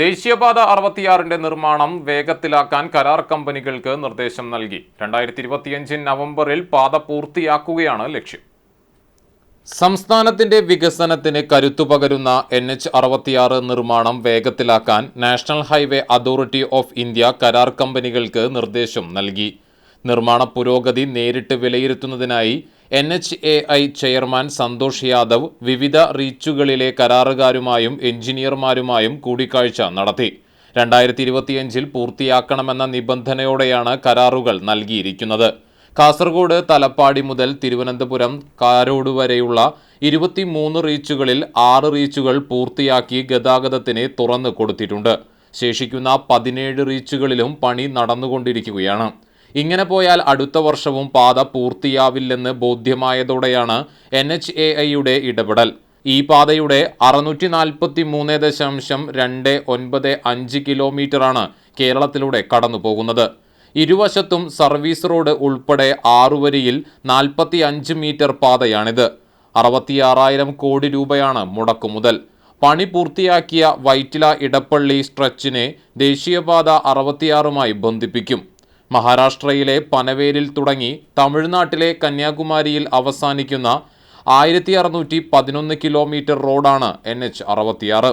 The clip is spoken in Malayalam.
ദേശീയപാത അറുപത്തിയാറിന്റെ നിർമ്മാണം വേഗത്തിലാക്കാൻ കരാർ കമ്പനികൾക്ക് നിർദ്ദേശം നൽകി. രണ്ടായിരത്തി ഇരുപത്തിയഞ്ച് നവംബറിൽ പാത പൂർത്തിയാക്കുകയാണ് ലക്ഷ്യം. സംസ്ഥാനത്തിന്റെ വികസനത്തിന് കരുത്തു പകരുന്ന എൻ എച്ച് അറുപത്തിയാറ് നിർമ്മാണം വേഗത്തിലാക്കാൻ national highway authority of India കരാർ കമ്പനികൾക്ക് നിർദ്ദേശം നൽകി. നിർമ്മാണ പുരോഗതി നേരിട്ട് വിലയിരുത്തുന്നതിനായി N H A I chairman Santosh Yadav വിവിധ റീച്ചുകളിലെ കരാറുകാരുമായും എഞ്ചിനീയർമാരുമായും കൂടിക്കാഴ്ച നടത്തി. രണ്ടായിരത്തി ഇരുപത്തിയഞ്ചിൽ പൂർത്തിയാക്കണമെന്ന നിബന്ധനയോടെയാണ് കരാറുകൾ നൽകിയിരിക്കുന്നത്. കാസർഗോഡ് തലപ്പാടി മുതൽ തിരുവനന്തപുരം കാരോട് വരെയുള്ള ഇരുപത്തിമൂന്ന് റീച്ചുകളിൽ ആറ് റീച്ചുകൾ പൂർത്തിയാക്കി ഗതാഗതത്തിന് തുറന്നു കൊടുത്തിട്ടുണ്ട്. ശേഷിക്കുന്ന പതിനേഴ് റീച്ചുകളിലും പണി നടന്നുകൊണ്ടിരിക്കുകയാണ്. ഇങ്ങനെ പോയാൽ അടുത്ത വർഷവും പാത പൂർത്തിയാവില്ലെന്ന് ബോധ്യമായതോടെയാണ് എൻ എച്ച് എ ഐയുടെ ഇടപെടൽ. ഈ പാതയുടെ അറുന്നൂറ്റി നാൽപ്പത്തി മൂന്ന് ദശാംശം രണ്ട് ഒൻപത് അഞ്ച് കിലോമീറ്ററാണ് കേരളത്തിലൂടെ കടന്നു പോകുന്നത് ഇരുവശത്തും സർവീസ് റോഡ് ഉൾപ്പെടെ ആറുവരിയിൽ നാൽപ്പത്തി അഞ്ച് മീറ്റർ പാതയാണിത്. അറുപത്തിയാറായിരം കോടി രൂപയാണ് മുടക്കുമുതൽ. പണി പൂർത്തിയാക്കിയ വൈറ്റില ഇടപ്പള്ളി സ്ട്രെച്ചിനെ ദേശീയപാത അറുപത്തിയാറുമായി ബന്ധിപ്പിക്കും. മഹാരാഷ്ട്രയിലെ പനവേലിൽ തുടങ്ങി തമിഴ്നാട്ടിലെ കന്യാകുമാരിയിൽ അവസാനിക്കുന്ന ആയിരത്തി അറുന്നൂറ്റി പതിനൊന്ന് കിലോമീറ്റർ റോഡാണ് എൻ എച്ച് അറുപത്തിയാറ്.